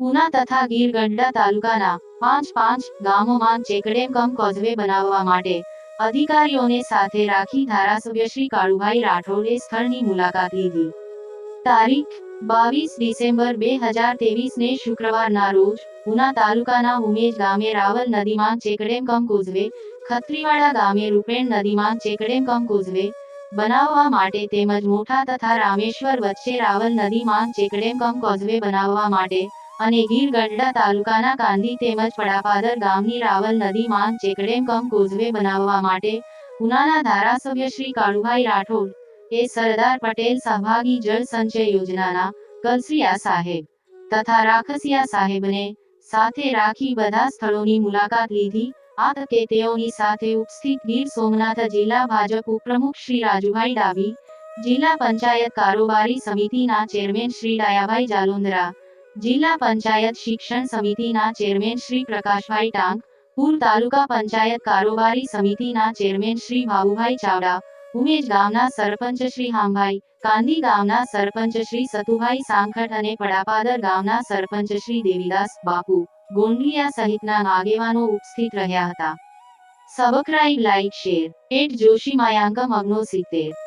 ઉના તથા ગીર ગઢડા તાલુકાના પાંચ પાંચ ગામોમાં ચેકડેમ કમ કોઝવે બનાવવા માટે અધિકારીઓને સાથે રાખી ધારાસભ્ય શ્રી કાળુભાઈ રાઠોડે સ્થળની મુલાકાત લીધી. તારીખ, બાવીસ ડિસેમ્બર બે હજાર ને શુક્રવારના રોજ ઉના તાલુકાના ઉમેજ ગામે રાવલ નદીમાં ચેકડેમ કમ કોઝવે, ખત્રીવાડા ગામે રૂપેણ નદીમાં ચેકડેમ કમ કોઝવે બનાવવા માટે તેમજ મોઠા તથા રામેશ્વર વચ્ચે રાવલ નદીમાં ચેકડેમ કમ કોઝવે બનાવવા માટે અને ગીર તાલુકાના કાંદી તેમજ પડાપાદર ગામની રાવલ નદીમાં ચેકડેમ કમ કોઝવે બનાવવા માટે ઉનાના ધારાસભ્ય શ્રી કાળુભાઈ રાઠોડ એ સરદાર પટેલ સહભાગી જળ સંચય યોજનાના કલસિયા સાહેબ તથા રાખસિયા સાહેબને સાથે રાખી બધા સ્થળોની મુલાકાત લીધી. આ તકે તેઓની સાથે ઉપસ્થિત ગીર સોમનાથ જિલ્લા ભાજપ ઉપપ્રમુખ શ્રી રાજુભાઈ ડાભી, જિલ્લા પંચાયત કારોબારી સમિતિના ચેરમેન શ્રી ડાયાભાઈ જાલોંદરા જિલ્લા પંચાયત શિક્ષણ સમિતિના ચેરમેન શ્રી પ્રકાશભાઈ ટાંગ પૂર તાલુકા પંચાયત કારોબારી સમિતિના ચેરમેન શ્રી ભાવુભાઈ ચાવડા, ઉમેજ ગામના સરપંચ શ્રી હામભાઈ, કાંદી ગામના સરપંચ શ્રી સતુભાઈ સાંખટ અને પડાપાદર ગામના સરપંચ શ્રી દેવીદાસ બાપુ, ગોંડલિયા સહિતના આગેવાનો ઉપસ્થિત રહ્યા હતા. Subscribe, like, share, at Joshi માયાંકમ અગ્નો સિત્તેર.